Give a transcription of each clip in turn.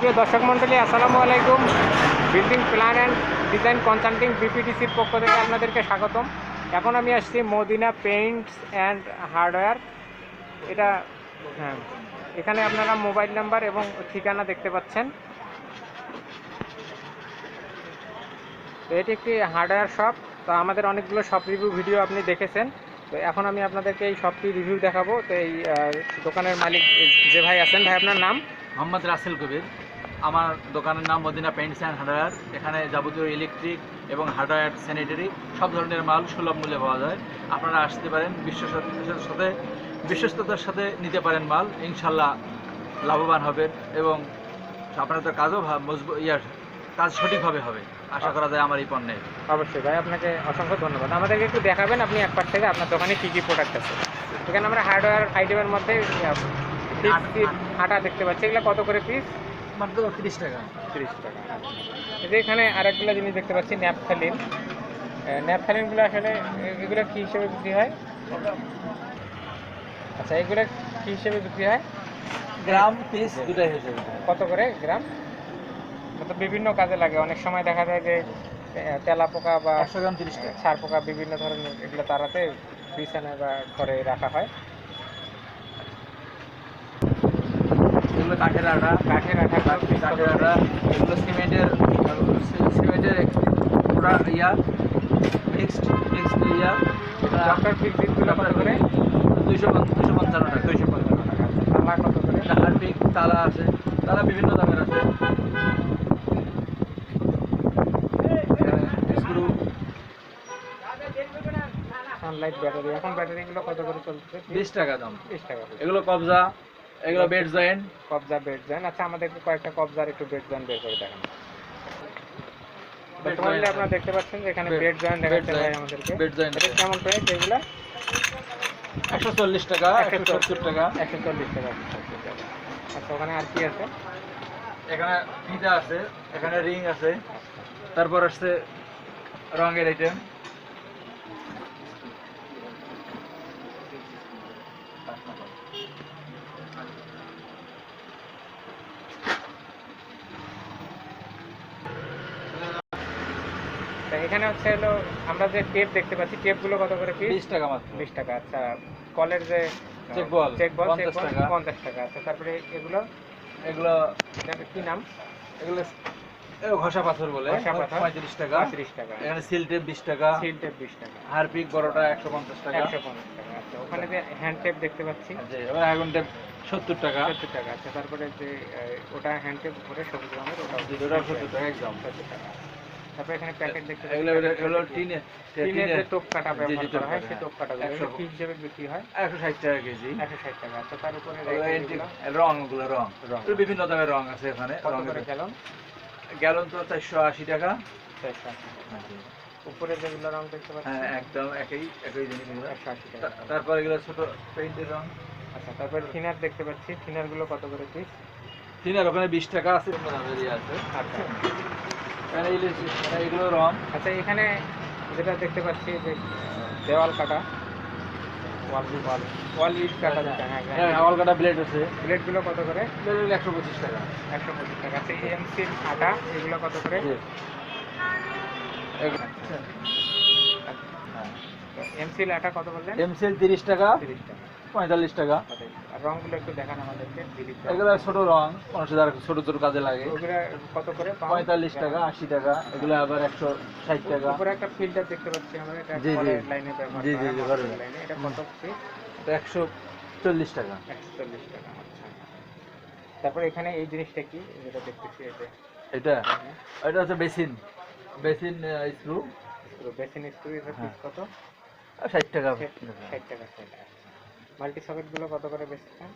প্রিয় দর্শক মণ্ডলী, আসসালামু আলাইকুম। Building plan and design consulting বিপিডিসির পক্ষ থেকে আপনাদেরকে স্বাগতম। এখন আমি আসছি মদিনা পেইন্টস অ্যান্ড হার্ডওয়্যার এটা হ্যাঁ এখানে আপনারা মোবাইল নাম্বার এবং ঠিকানা দেখতে পাচ্ছেন। তো এটি একটি হার্ডওয়্যার শপ। তো আমাদের অনেকগুলো শপ রিভিউ ভিডিও আপনি দেখেছেন। তো এখন আমি আপনাদেরকে এই শপটি রিভিউ দেখাবো। তো এই দোকানের মালিক যে ভাই আছেন, ভাই, আপনার নাম? মোহাম্মদ রাসেল কবির। আমার দোকানের নাম মদিনা পেইন্টস অ্যান্ড হার্ডওয়্যার এখানে যাবতীয় ইলেকট্রিক এবং হার্ডওয়্যার স্যানিটারি সব ধরনের মাল সুলভ মূল্যে পাওয়া যায়। আপনারা আসতে পারেন বিশ্বস্ততার সাথে বিশ্বস্ততার সাথে নিতে পারেন মাল। ইনশাল্লাহ লাভবান হবেন এবং আপনাদের কাজও মজবুত ইয়ার কাজ সঠিকভাবে হবে। আশা করা যায় আমার এই পণ্যে। অবশ্যই ভাই আপনাকে অসংখ্য ধন্যবাদ। আমাদেরকে একটু দেখাবেন আপনি এক পাশ থেকে আপনার দোকানে কী কী প্রোডাক্ট আছে। এখানে আমরা হার্ডওয়্যার আইটেমের মধ্যে আটা দেখতে পাচ্ছি। এগুলো কত করে পিস মাত্র তিরিশ টাকা। তিরিশ টাকা যে এখানে আরেকগুলো জিনিস দেখতে পাচ্ছি ন্যাপথালিন। ন্যাপথালিনগুলো আসলে এগুলো কী হিসেবে বিক্রি হয়? আচ্ছা এগুলো কী হিসেবে বিক্রি হয়? গ্রাম পিস দুটাই হয়েছে কত করে গ্রাম? তো বিভিন্ন কাজে লাগে। অনেক সময় দেখা যায় যে তেলা পোকা বা একশো গ্রাম তিরিশ টাকা। পোকা বিভিন্ন ধরনের এগুলো তারাতে বিছানায় বা ঘরে রাখা হয়। কাঠের আটা কাঠের আঠা কাঠের আটা এগুলো সিমেন্টের সিমেন্টের পুরা ইয়া মিক্সড মিক্সড ইয়া। ডক্টর ফিক্সিটগুলো কত করে? দুইশো দুইশো পঞ্চান্ন টাকা। দুইশো পঞ্চান্ন টাকা। তালা কত করে? এটা হারপিক তালা আছে। তালা বিভিন্ন দামের আছে। সানলাইট ব্যাটারি এখন ব্যাটারিগুলো কত করে চলছে? বিশ টাকা দাম। বিশ টাকা। এগুলো কবজা। এগুলো বেড জয়েন্ট কবজা বেড জয়েন আচ্ছা আমাদেরকে কয়েকটা কবজার একটু বেড জয়েন বের করে দেখান। বর্তমানে আপনারা দেখতে পাচ্ছেন যে এখানে বেড জয়েন দেখাচ্ছে ভাই আমাদেরকে। বেড জয়েন্ট এটা কেমন প্রাইস এগুলো? একশো চল্লিশ টাকা একশো সত্তর টাকা। একশো চল্লিশ টাকা আচ্ছা ওখানে আর কি আছে? এখানে ফিতা আছে এখানে রিং আছে তারপর আসছে রঙের আইটেম এখানে হচ্ছে হলো আমরা যে টেপ দেখতে পাচ্ছি টেপগুলো কত করে পিস বিশ টাকা মাত্র। বিশ টাকা আচ্ছা। কলের যে চেক বল চেক বল পঞ্চাশ টাকা। আচ্ছা তারপরে এগুলো? এগুলো কি নাম? এগুলো ঘষা পাথর বলে। পঁয়ত্রিশ টাকা। তিরিশ টাকা। এখানে সিল টেপ বিশ টাকা। সিল টেপ বিশ টাকা। হারপিক বড়টা একশো পঞ্চাশ টাকা। একশো পঞ্চাশ টাকা। আচ্ছা ওখানে যে হ্যান্ড টেপ দেখতে পাচ্ছি? জি, এবার আগুন টেপ সত্তর টাকা। সত্তর টাকা। আচ্ছা তারপরে যে ওটা হ্যান্ড টেপ ভরে সবুজ রঙের ওটা সত্তর টাকা একদম। সত্তর টাকা। তারপরে এখানে প্যাকেট দেখতে পাচ্ছি এগুলো এগুলো টিনে টিনের যে টোপ কাটা ব্যবহার করা হয় সেই টোপ একশো। এগুলো কি হিসেবে বিক্রি হয়? একশো ষাট টাকা কেজি। একশো ষাট টাকা। আচ্ছা তার উপরে রংগুলো রং। রং। বিভিন্ন দামের রং আছে এখানে করে গ্যালন? গ্যালন তো চারশো আশি টাকা। চারশো আশি টাকা। উপরে যেগুলো রং দেখতে পাচ্ছি। হ্যাঁ একদম একই একই জিনিস এগুলো। একশো আশি টাকা। তা- তারপর এগুলো ছোট পেইন্টের রং। আচ্ছা তারপরে থিনার দেখতে পাচ্ছি। থিনারগুলো কত করে পিস তিনের ওখানে বিশ টাকা আছে আছে। আচ্ছা। এগুলো রং আচ্ছা এখানে যেটা দেখতে পাচ্ছি যে দেওয়াল কাটা ওয়াল ওয়াল ওয়াল ইট কাটা যেটা হ্যাঁ হ্যাঁ কাটা ব্লেড আছে। প্লেটগুলো কত করে? একশো পঁচিশ টাকা। একশো পঁচিশ টাকা। আচ্ছা আটা এগুলো কত করে? এমসিল আটা কত বললেন? তিরিশ টাকা তিরিশ টাকা। পঁয়তাল্লিশ টাকা। রংগুলো একটু দেখান আমাদেরকে এগুলো ছোট রং মানুষের ছোট ছোট কাজে লাগে। কত করে পঁয়তাল্লিশ টাকা আশি টাকা এগুলো আবার একশো ষাট টাকা। উপরে একটা ফিল্টার দেখতে পাচ্ছি আমরা এটা জি, জি। লাইনে জি, জি, জি, ঘরের ঘরের। লাইনে এটা কত এটা একশো চল্লিশ টাকা। একশো চল্লিশ টাকা আচ্ছা। তারপরে এখানে এই জিনিসটা কি? যেটা দেখতেছি এটা? এটা এটা হচ্ছে basin. Basin screw basin screw piece হ্যাঁ। কত? ষাট টাকা ষাট টাকা। মাল্টি সকেটগুলো কত করে বেচছেন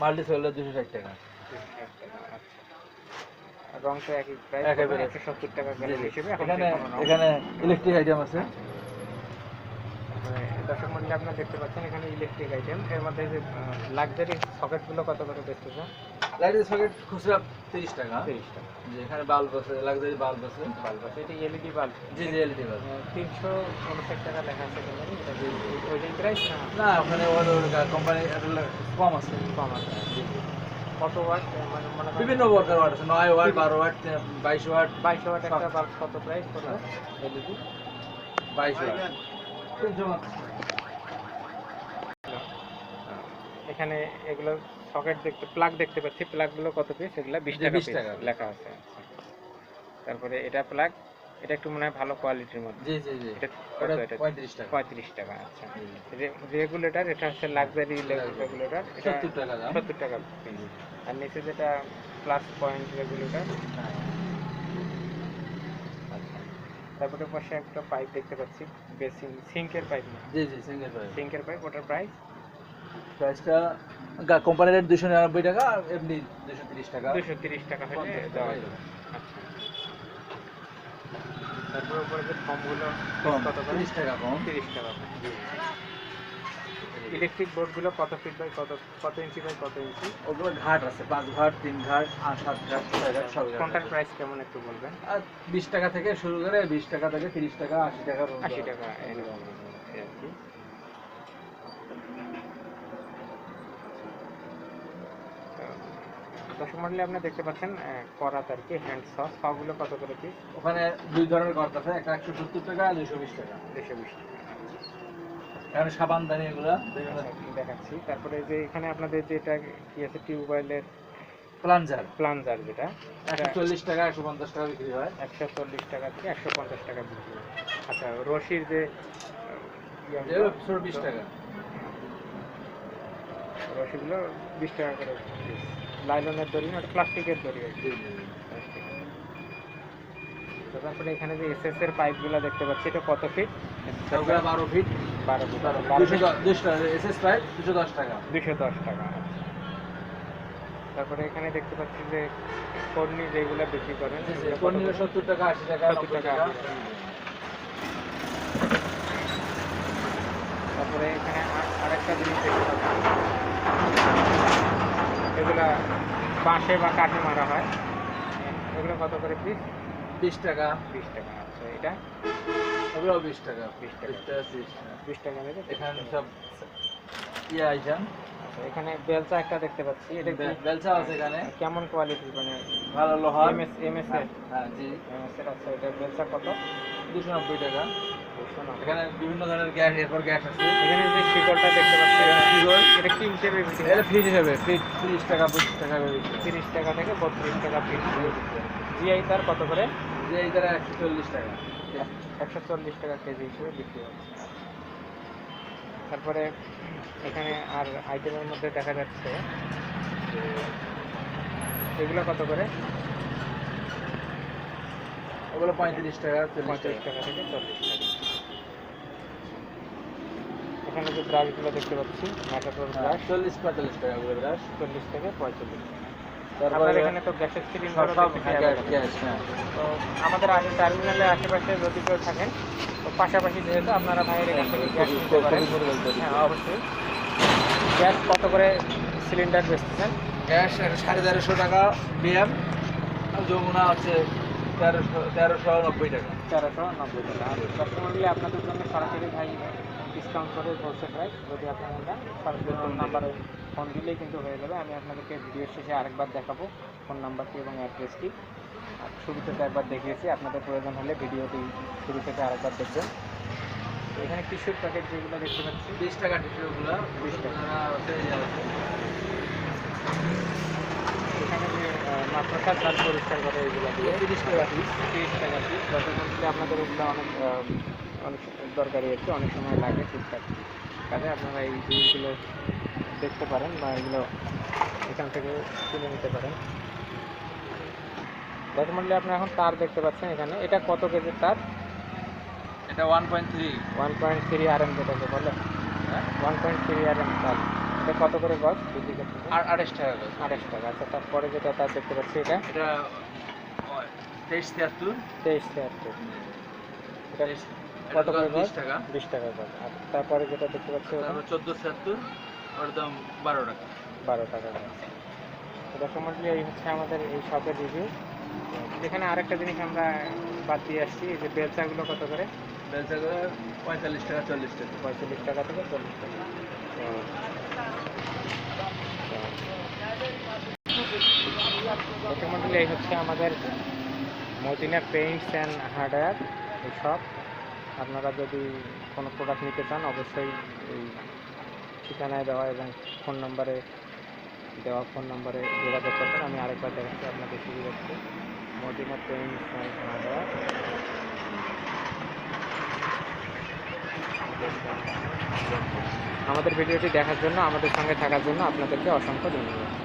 মাল্টি সোলার দুশো ষাট টাকা। আচ্ছা। রং তো একই প্রাইস একশো সত্তর টাকা হিসেবে এখানে ইলেকট্রিক আইটেম আছে। দর্শক মন্ডলী আপনারা দেখতে পাচ্ছেন এখানে ইলেকট্রিক আইটেম এর মধ্যে যে লাক্সারি সকেটগুলো কত করে বেচতেছে লাইটের সকেট খুচরা তিরিশ টাকা। তিরিশ টাকা। যে এখানে বাল্ব আছে লাক্সারি বাল্ব আছে। বাল্ব আছে এটা এলইডি বাল্ব জি জি এলইডি বাল্ব তিনশো উনষাট টাকা লেখা আছে ওইটাই প্রাইস না। ওখানে কোম্পানি কম আছে। কম আছে কত ওয়াট মানে মনে বিভিন্ন প্রকার ওয়াট আছে নয় ওয়াট বারো ওয়াট বাইশ ওয়াট বাইশ ওয়াট একটা। বাল্ব কত প্রাইস কত? এলইডি বাইশ ওয়াট ওয়াট। এখানে এগুলো সকেট দেখতে প্লাগ দেখতে পাচ্ছি। প্লাগগুলো কত পিস এগুলো বিশ টাকা 20 piece টাকা। লেখা আছে আচ্ছা। তারপরে এটা প্লাগ এটা একটু মনে হয় ভালো কোয়ালিটির মধ্যে। জি জি জি। এটা পঁয়ত্রিশ টাকা। পঁয়ত্রিশ টাকা আচ্ছা। রেগুলেটর এটা হচ্ছে লাক্সারি রেগুলেটর এটা সত্তর টাকা দাম। সত্তর টাকা আর নিচে যেটা প্লাস পয়েন্ট রেগুলেটর তারপরে পাশে একটা পাইপ দেখতে পাচ্ছি বেসিন সিঙ্কের পাইপ জি জি সিঙ্গেল প্রাইস সিঙ্কের পাইপ ওটার প্রাইস প্রাইসটা রেট দুশো নিরানব্বই টাকা আর এমনি দুশো তিরিশ টাকা। দুশো তিরিশ টাকা হলে দেওয়া যাবে। আচ্ছা। উপরে যে ফর্মগুলো কম তিরিশ টাকা কম তিরিশ টাকা ইলেকট্রিক বোর্ডগুলো কত ফিট বাই কত কত ইঞ্চি বাই কত ইঞ্চি ওগুলো ঘাট আছে পাঁচ ঘাট তিন ঘাট সাত ঘাট ছয় ঘাট সব ঘাট কোনটার প্রাইস কেমন একটু বলবেন? আর বিশ টাকা থেকে শুরু করে বিশ টাকা থেকে তিরিশ টাকা আশি টাকা আশি টাকা এরকম এই আর কি তো দর্শক মন্ডলী আপনি দেখতে পাচ্ছেন করাত আর কি হ্যান্ড সস সবগুলো কত করে পিস ওখানে দুই ধরনের কর্ত আছে একটা একশো সত্তর টাকা দুইশো বিশ টাকা। দুশো বিশ টাকা। এখানে এগুলো আচ্ছা, দেখাচ্ছি। তারপরে যে এখানে আপনাদের যেটা কি আছে টিউবওয়েলের প্লাঞ্জার প্লাঞ্জার যেটা একশো চল্লিশ টাকা একশো পঞ্চাশ টাকা বিক্রি হয়। একশো চল্লিশ টাকা থেকে একশো পঞ্চাশ টাকা বিক্রি হয়। আচ্ছা রশির যে টাকা। রশিগুলো বিশ টাকা করে। লাইলনের দড়ি না ওটা প্লাস্টিকের দড়ি। তো তারপরে এখানে যে এসএস এর পাইপগুলো দেখতে পাচ্ছি এটা কত ফিট বারো ফিট বারো ফিট দুশো ফিট দ- দুশো টাকা এস এস পাইপ দুশো দশ টাকা। দুশো দশ টাকা। তারপরে এখানে দেখতে পাচ্ছি যে কর্নি যেগুলো বিক্রি করেন এগুলো কত পনেরো করে? সত্তর টাকা আশি টাকা 70 নব্বই টাকা, টাকা। আশি তারপরে এখানে আর- আরেকটা জিনিস দেখতে পাচ্ছি। এগুলা বাঁশে বা কাঠে মারা হয়। এগুলো কত করে পিস বিশ টাকা। বিশ টাকা আচ্ছা এটা? ওগুলো বিশ টাকা। 20 টাকা। বিশ টাকা বিশ টাকা নেবে এখানে সব ইয়ে আইটেম। আচ্ছা, এখানে বেলচা একটা দেখতে পাচ্ছি। এটা বেলচা আছে এখানে। কেমন কোয়ালিটির মানে? ভালো লোহার। এমএস এমএস হ্যাঁ জি। এমএস এর আচ্ছা এটা বেলচা কত? দুশো নব্বই টাকা। এখানে বিভিন্ন ধরনের গ্যাস এরপর গ্যাস আছে। এখানে যে শিকড়টা দেখতে পাচ্ছি এখানে শিকড়। এটা কি হিসেবে এটা ফ্রিজ হিসেবে ফ্রিজ তিরিশ টাকা পঁচিশ টাকা। তিরিশ টাকা থেকে বত্রিশ টাকা পিস জিআই তার কত করে? একশো চল্লিশ টাকা। একশো চল্লিশ টাকা কেজি হিসেবে বিক্রি হচ্ছে তারপরে এখানে আর আইটেমের মধ্যে দেখা যাচ্ছে এগুলো কত করে? ওগুলো পঁয়ত্রিশ টাকা পঁয়ত্রিশ টাকা থেকে চল্লিশ টাকা। এখানে যে ব্রাশগুলো দেখতে পাচ্ছি ম্যাটাডোর ব্রাশ চল্লিশ পঁয়তাল্লিশ টাকা ওগুলো ব্রাশ চল্লিশ থেকে পঁয়তাল্লিশ। আপনার এখানে তো গ্যাসের সিলিন্ডার হ্যাঁ, হ্যাঁ। তো আমাদের আগে টার্মিনালের আশেপাশে যদি কেউ থাকেন তো পাশাপাশি যেহেতু আপনারা ভাইয়ের এখান থেকে গ্যাস নিতে পারেন হ্যাঁ অবশ্যই। গ্যাস কত করে সিলিন্ডার বেচতেছেন? গ্যাস সাড়ে তেরোশো টাকা বিএম আর যমুনা হচ্ছে তেরোশো তেরোশো নব্বই টাকা। তেরোশো নব্বই টাকা। আর আপনাদের জন্য সরাসরি ভাই ডিসকাউন্ট করে বলছে প্রাইস যদি আপনারা নেন সরাসরি ফোন নাম্বারে ফোন দিলেই কিন্তু হয়ে যাবে। আমি আপনাদেরকে ভিডিও শেষে আরেকবার দেখাবো ফোন নাম্বারটি এবং অ্যাড্রেসটি আর শুরু থেকে একবার দেখিয়েছি আপনাদের প্রয়োজন হলে ভিডিওটি শুরু থেকে আরেকবার দেখবেন। এখানে টিস্যুর প্যাকেট যেগুলো দেখতে পাচ্ছি বিশ টাকা টিসুগুলো 20 টাকা। এখানে যে মাকড়সার জাল পরিষ্কার করে এগুলো দিয়ে তিরিশ টাকা পিস তিরিশ টাকা পিস যতক্ষণ আপনাদের ওগুলো অনেক অনেক দরকারি কি অনেক সময় লাগে টুকটাক কাজে আপনারা এই জিনিসগুলো দেখতে পারেন বা এগুলো এখান থেকে কিনে নিতে পারেন। বর্তমানে আপনি এখন তার দেখতে পাচ্ছেন এখানে। এটা কত কেজির তার? এটা one point three one point three R M যেটাকে বলে। One point three R M তার। এটা কত করে গজ? দুই দিকে থেকে? আর আড়াইশ টাকা করে আঠাশ টাকা। আচ্ছা তারপরে যেটা তার দেখতে পাচ্ছি এটা? এটা তেইশ তিয়াত্তর। তেইশ তিয়াত্তর। এটা কত করে? টাকা। বিশ টাকা গজ আর তারপরে যেটা দেখতে পাচ্ছি ওটা? ওর দাম টাকা। বারো টাকা গজ দর্শক মন্ডলী এই হচ্ছে আমাদের এই শপের রিভিউ এখানে আরেকটা জিনিস আমরা বাদ দিয়ে আসছি যে বেলচাগুলো কত করে? পঁয়তাল্লিশ টাকা চল্লিশ টাকা। পঁয়তাল্লিশ টাকা থেকে চল্লিশ টাকা। মন্ডলী এই হচ্ছে আমাদের মদিনা পেইন্টস অ্যান্ড হার্ডওয়্যার এই শপ আপনারা যদি কোনো প্রোডাক্ট নিতে চান, অবশ্যই এই ঠিকানায় দেওয়া এবং ফোন নম্বরে দেওয়া ফোন নম্বরে যোগাযোগ করবেন। আমি আরেকবার দেখাচ্ছি আপনাদের সুবিধার্থে। মদিনা অ্যান্ড হার্ডওয়্যার আমাদের ভিডিওটি দেখার জন্য, আমাদের সঙ্গে থাকার জন্য আপনাদেরকে অসংখ্য ধন্যবাদ।